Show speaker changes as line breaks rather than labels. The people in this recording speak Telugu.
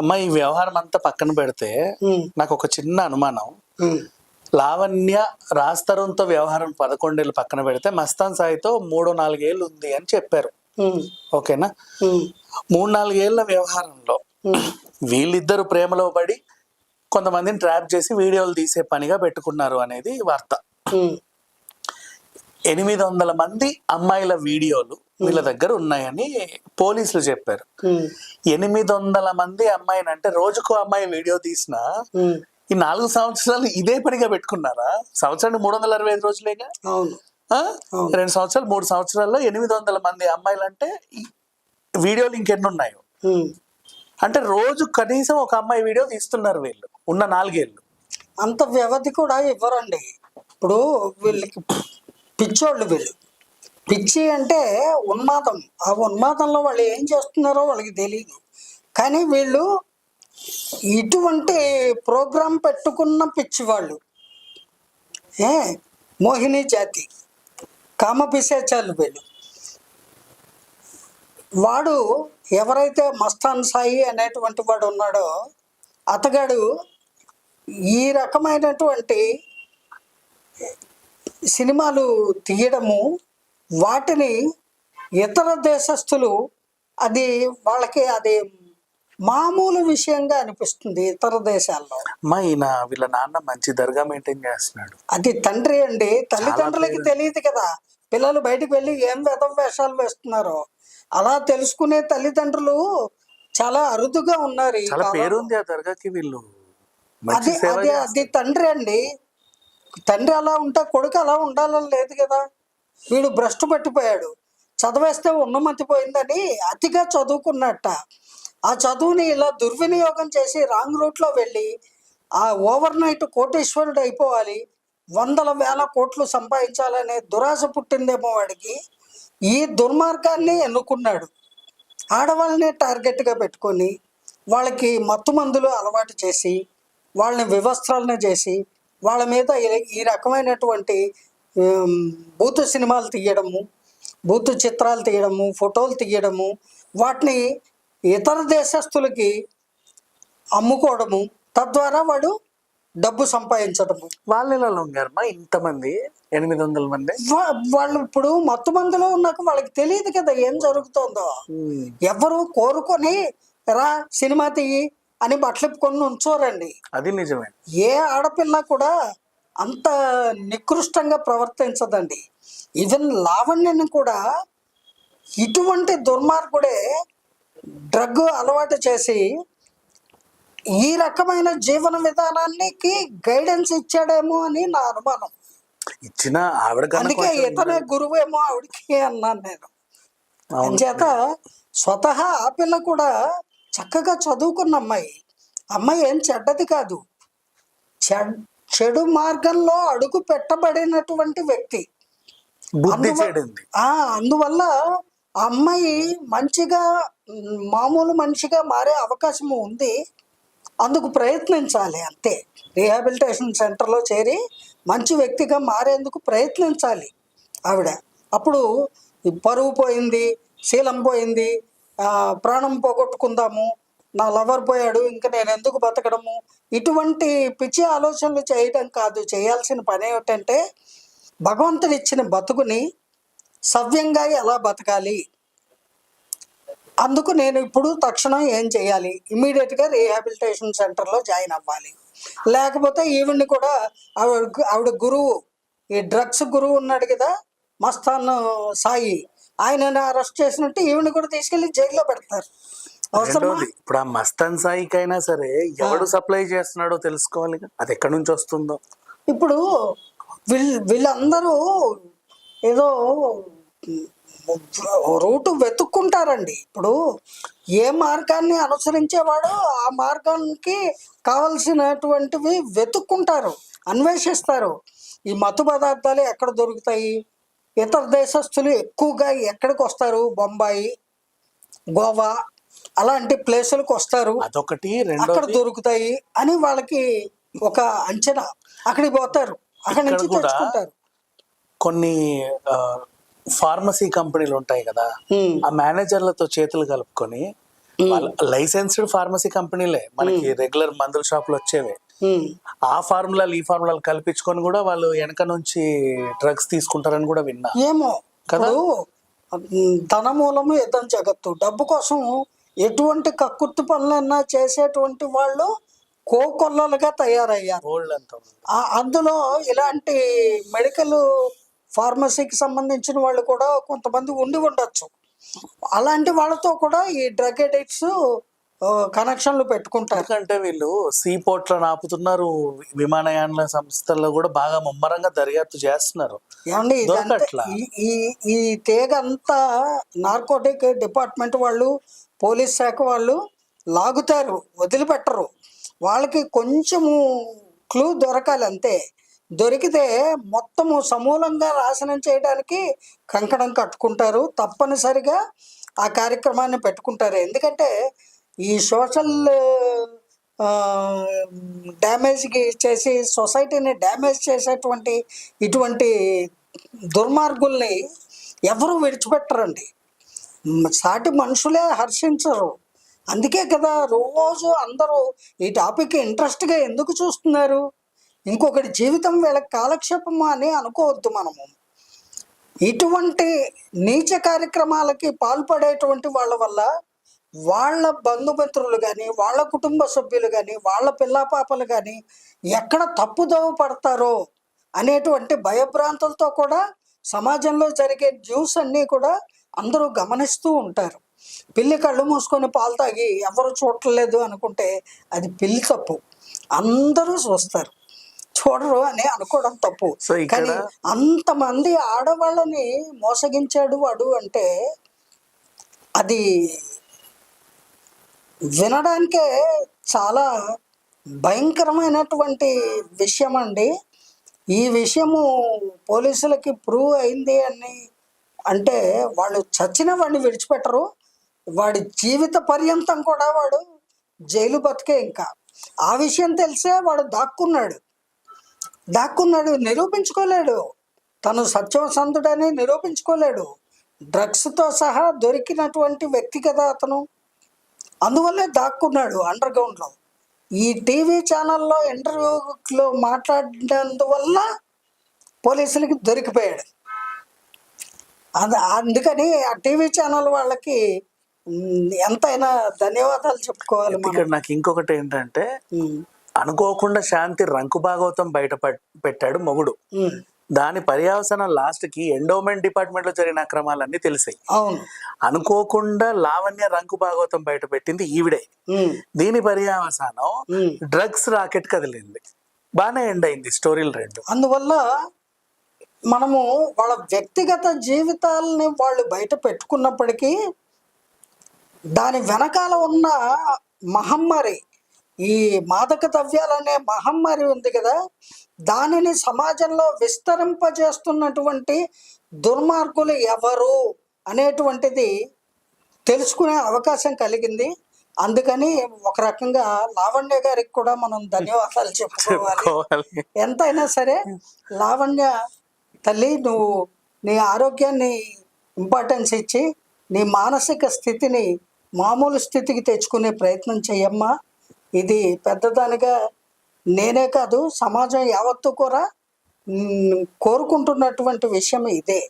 అమ్మ ఈ వ్యవహారం అంతా పక్కన పెడితే నాకు ఒక చిన్న అనుమానం. లావణ్య రాస్తరంతో వ్యవహారం పదకొండేళ్ళు పక్కన పెడితే మస్తాన్ సాయితో మూడు నాలుగేళ్ళు ఉంది అని చెప్పారు. ఓకేనా? మూడు నాలుగేళ్ళ వ్యవహారంలో వీళ్ళిద్దరు ప్రేమలో పడి కొంతమందిని ట్రాప్ చేసి వీడియోలు తీసే పనిగా పెట్టుకున్నారు అనేది వార్త. ఎనిమిది వందల మంది అమ్మాయిల వీడియోలు వీళ్ళ దగ్గర ఉన్నాయని పోలీసులు చెప్పారు. ఎనిమిది వందల మంది అమ్మాయిని అంటే రోజుకో అమ్మాయి వీడియో తీసినా ఈ నాలుగు సంవత్సరాలు ఇదే పనిగా పెట్టుకున్నారా? సంవత్సరానికి మూడు వందల అరవై ఐదు రోజులేగా. రెండు సంవత్సరాలు మూడు సంవత్సరాల్లో ఎనిమిది వందల మంది అమ్మాయిలు అంటే వీడియోలు ఇంకెన్ని ఉన్నాయో. అంటే రోజు కనీసం ఒక అమ్మాయి వీడియో తీస్తున్నారు వీళ్ళు ఉన్న నాలుగేళ్ళు.
అంత వ్యవధి కూడా ఇవ్వరండి. ఇప్పుడు వీళ్ళకి పిచ్చోళ్ళు వీళ్ళు. పిచ్చి అంటే ఉన్మాదం. ఆ ఉన్మాదంలో వాళ్ళు ఏం చేస్తున్నారో వాళ్ళకి తెలియదు కానీ వీళ్ళు ఇటువంటి ప్రోగ్రాం పెట్టుకున్న పిచ్చి వాళ్ళు ఏ? మోహిని జాతి. కామపిశాచాలు వీళ్ళు. వాడు ఎవరైతే మస్తాన్ సాయి అనేటువంటి వాడు ఉన్నాడో అతగాడు ఈ రకమైనటువంటి సినిమాలు తీయడము వాటిని ఇతర దేశస్తులు అది వాళ్ళకి అది మామూలు విషయంగా అనిపిస్తుంది ఇతర దేశాల్లో.
అమ్మా ఈయన వీళ్ళ నాన్న మంచి దర్గా మెయింటైన్ చేస్తున్నాడు.
అది తండ్రి అండి. తల్లిదండ్రులకి తెలియదు కదా. పిల్లలు బయటకు వెళ్ళి ఏం వేదం వేషాలు వేస్తున్నారో. అలా తెలుసుకునే తల్లిదండ్రులు చాలా అరుదుగా ఉన్నారు
ఆ దర్గాకి వీళ్ళు.
అది అది అది తండ్రి అండి. తండ్రి అలా ఉంటా కొడుకు అలా ఉండాలని లేదు కదా. వీడు భ్రష్టు పట్టిపోయాడు. చదివేస్తే ఉన్నమతి పోయిందని అతిగా చదువుకున్నట్ట. ఆ చదువుని ఇలా దుర్వినియోగం చేసి రాంగ్ రూట్లో వెళ్ళి ఆ ఓవర్ నైట్ కోటేశ్వరుడు అయిపోవాలి. వందల వేల కోట్లు సంపాదించాలనే దురాశ పుట్టిందేమో వాడికి. ఈ దుర్మార్గాన్ని ఎన్నుకున్నాడు. ఆడవాళ్ళని టార్గెట్గా పెట్టుకొని వాళ్ళకి మత్తు మందులు అలవాటు చేసి వాళ్ళని వివస్త్రాలను చేసి వాళ్ళ మీద ఈ- రకమైనటువంటి బూతు సినిమాలు తీయడము బూతు చిత్రాలు తీయడము ఫోటోలు తీయడము వాటిని ఇతర దేశస్తులకి అమ్ముకోవడము తద్వారా వాడు డబ్బు సంపాదించడము.
వాళ్ళు ఇలా లొంగారమ్మా ఇంతమంది ఎనిమిది వందల మంది
వాళ్ళు ఇప్పుడు మత్తు మందులో ఉన్నాక వాళ్ళకి తెలియదు కదా ఏం జరుగుతుందో. ఎవరు కోరుకొని రా సినిమా తీయి అని బట్టలిప్పుకొని ఉంచోరండి.
అది నిజమే.
ఏ ఆడపిల్ల కూడా అంత నికృష్టంగా ప్రవర్తించదండి. ఈవెన్ లావణ్యని కూడా ఇటువంటి దుర్మార్గుడే డ్రగ్ అలవాటు చేసి ఈ రకమైన జీవన విధానానికి గైడెన్స్ ఇచ్చాడేమో అని నా అనుమానం.
ఇచ్చిన ఆవిడ
అందుకే ఇతనే గురువేమో ఆవిడకి అన్నాను నేను. అంచేత స్వతహా ఆ పిల్ల కూడా చక్కగా చదువుకున్న అమ్మాయి. అమ్మాయి ఏం చెడ్డది కాదు. చెడ్- చెడు మార్గంలో అడుగు పెట్టబడినటువంటి వ్యక్తి. అందువల్ల ఆ అమ్మాయి మంచిగా మామూలు మనిషిగా మారే అవకాశం ఉంది. అందుకు ప్రయత్నించాలి అంతే. రీహాబిలిటేషన్ సెంటర్లో చేరి మంచి వ్యక్తిగా మారేందుకు ప్రయత్నించాలి ఆవిడ. అప్పుడు పరువు పోయింది శీలం పోయింది ఆ, ప్రాణం పోగొట్టుకుందాము నా లవర్ పోయాడు ఇంకా నేను ఎందుకు బతకడము ఇటువంటి పిచ్చి ఆలోచనలు చేయడం కాదు. చేయాల్సిన పని ఏమిటంటే భగవంతుడు ఇచ్చిన బతుకుని సవ్యంగా ఎలా బతకాలి? అందుకు నేను ఇప్పుడు తక్షణం ఏం చేయాలి? ఇమీడియట్గా రీహాబిలిటేషన్ సెంటర్లో జాయిన్ అవ్వాలి. లేకపోతే ఈవిడ్ని కూడా ఆవిడ ఆవిడ గురువు ఈ డ్రగ్స్ గురువు ఉన్నాడు కదా మస్తాన్ సాయి ఆయనని అరెస్ట్ చేసినట్టు ఈవిని కూడా తీసుకెళ్ళి జైల్లో పెడతారు.
రెండోది ఇప్పుడు ఆ మస్తాన్ సాయికైనా సరే ఎవడు సప్లై చేస్తున్నాడో తెలుసుకోవాలి. అది ఎక్కడి నుంచి వస్తుందో?
ఇప్పుడు వీళ్ళు వీళ్ళందరూ ఏదో రూటు వెతుక్కుంటారండి. ఇప్పుడు ఏ మార్గాన్ని అనుసరించేవాడో ఆ మార్గానికి కావలసినటువంటివి వెతుక్కుంటారు అన్వేషిస్తారు. ఈ మత్తు పదార్థాలు ఎక్కడ దొరుకుతాయి? ఇతర దేశస్తులు ఎక్కువగా ఎక్కడికి వస్తారు బొంబాయి గోవా అలాంటి ప్లేసులకు వస్తారు.
అదొకటి.
అక్కడ దొరుకుతాయి అని వాళ్ళకి ఒక అంచనా. అక్కడికి పోతారు. అక్కడి నుంచి తెచ్చుకుంటారు.
కొన్ని ఫార్మసీ కంపెనీలు ఉంటాయి కదా. ఆ మేనేజర్లతో చేతులు కలుపుకొని లైసెన్స్డ్ ఫార్మసీ కంపెనీలే మనకి రెగ్యులర్ మందుల షాపులు వచ్చేవే. ఆ ఫార్ములాలు ఈ ఫార్ములాలు కల్పించుకొని కూడా వాళ్ళు వెనక నుంచి డ్రగ్స్ తీసుకుంటారని కూడా విన్నా.
ఏమో.
కదా?
ఇప్పుడు ఉమ్, ధన మూలము యుద్ధం జగత్తు. డబ్బు కోసం ఎటువంటి కక్కుర్తి పనులన్నా చేసేటువంటి వాళ్ళు కోకొల్లలుగా తయారయ్యారు. అందులో ఇలాంటి మెడికల్ ఫార్మసీకి సంబంధించిన వాళ్ళు కూడా కొంతమంది ఉండి ఉండొచ్చు. అలాంటి వాళ్ళతో కూడా ఈ డ్రగ్ అడిక్ట్స్ కనెక్షన్లు పెట్టుకుంటారు.
ఎందుకంటే వీళ్ళు సీ పోర్ట్లను ఆపుతున్నారు విమానయాన సంస్థల్లో కూడా బాగా ముమ్మరంగా దర్యాప్తు చేస్తున్నారు.
ఏమండి ఈ ఈ తీగ అంతా నార్కోటిక్ డిపార్ట్మెంట్ వాళ్ళు పోలీస్ శాఖ వాళ్ళు లాగుతారు వదిలిపెట్టరు. వాళ్ళకి కొంచెము క్లూ దొరకాలి అంతే. దొరికితే మొత్తము సమూలంగా నాశనం చేయడానికి కంకణం కట్టుకుంటారు. తప్పనిసరిగా ఆ కార్యక్రమాన్ని పెట్టుకుంటారు. ఎందుకంటే ఈ సోషల్ డ్యామేజ్కి చేసి సొసైటీని డ్యామేజ్ చేసేటువంటి ఇటువంటి దుర్మార్గుల్ని ఎవరు విడిచిపెట్టరండి. సాటి మనుషులే హర్షించరు. అందుకే కదా రోజు అందరూ ఈ టాపిక్ ఇంట్రెస్ట్గా ఎందుకు చూస్తున్నారు? ఇంకొకటి జీవితం వీళ్ళకి కాలక్షేపం అని అనుకోవద్దు మనము. ఇటువంటి నీచ కార్యక్రమాలకి పాల్పడేటువంటి వాళ్ళ వల్ల వాళ్ళ బంధుమిత్రులు కానీ వాళ్ళ కుటుంబ సభ్యులు కానీ వాళ్ళ పిల్లాపాపలు కానీ ఎక్కడ తప్పుదోవ పడతారో అనేటువంటి భయభ్రాంతులతో కూడా సమాజంలో జరిగే న్యూస్ అన్నీ కూడా అందరూ గమనిస్తూ ఉంటారు. పిల్లి కళ్ళు మూసుకొని పాలు తాగి ఎవరు చూడలేదు అనుకుంటే అది పిల్లి తప్పు. అందరూ చూస్తారు. చూడరు అని అనుకోవడం తప్పు. కానీ అంతమంది ఆడవాళ్ళని మోసగించాడు వాడు అంటే అది వినడానికే చాలా భయంకరమైనటువంటి విషయం అండి ఈ విషయము పోలీసులకి ప్రూవ్ అయింది అని అంటే వాళ్ళు చచ్చిన వాడిని విడిచిపెట్టరు. వాడి జీవిత పర్యంతం కూడా వాడు జైలు బతికే ఇంకా. ఆ విషయం తెలిసే వాడు దాక్కున్నాడు. దాక్కున్నాడు నిరూపించుకోలేడు. తను సత్యవసంతుడని నిరూపించుకోలేడు. డ్రగ్స్తో సహా దొరికినటువంటి వ్యక్తి కదా అతను. అందువల్లే దాక్కున్నాడు అండర్ గ్రౌండ్లో ఈ టీవీ ఛానల్లో ఇంటర్వ్యూలో మాట్లాడినందువల్ల పోలీసులకి దొరికిపోయాడు. అందుకని ఆ టీవీ ఛానల్ వాళ్ళకి ఎంతైనా ధన్యవాదాలు చెప్పుకోవాలి
ఇక్కడ నాకు ఇంకొకటి ఏంటంటే అనుకోకుండా శాంతి రంకు భాగవతం బయట పట్- పెట్టాడు మొగుడు. దాని పర్యావసనం లాస్ట్కి ఎండోమెంట్ డిపార్ట్మెంట్లో జరిగిన అక్రమాలన్నీ తెలిసాయి.
అవును.
అనుకోకుండా లావణ్య రంకు భాగవతం బయట పెట్టింది ఈవిడే. దీని పర్యావసానం. డ్రగ్స్ రాకెట్ కదిలింది. బాగానే ఎండ్ అయింది స్టోరీలు రెండు.
అందువల్ల మనము వాళ్ళ వ్యక్తిగత జీవితాలని వాళ్ళు బయట పెట్టుకున్నప్పటికీ దాని వెనకాల ఉన్న మహమ్మారి ఈ మాదక ద్రవ్యాలనే మహమ్మారి ఉంది కదా దానిని సమాజంలో విస్తరింపజేస్తున్నటువంటి దుర్మార్గులు ఎవరు అనేటువంటిది తెలుసుకునే అవకాశం కలిగింది. అందుకని ఒక రకంగా లావణ్య గారికి కూడా మనం ధన్యవాదాలు చెప్పుకోవాలి.
చెప్పుకోవాలి.
ఎంతైనా సరే లావణ్య తల్లి నువ్వు నీ ఆరోగ్యాన్ని ఇంపార్టెన్స్ ఇచ్చి నీ మానసిక స్థితిని మామూలు స్థితికి తెచ్చుకునే ప్రయత్నం చెయ్యమ్మా. ఇది పెద్దదానిగా నేనే కాదు సమాజం యావత్తు కూడా కోరుకుంటున్నటువంటి విషయం ఇదే.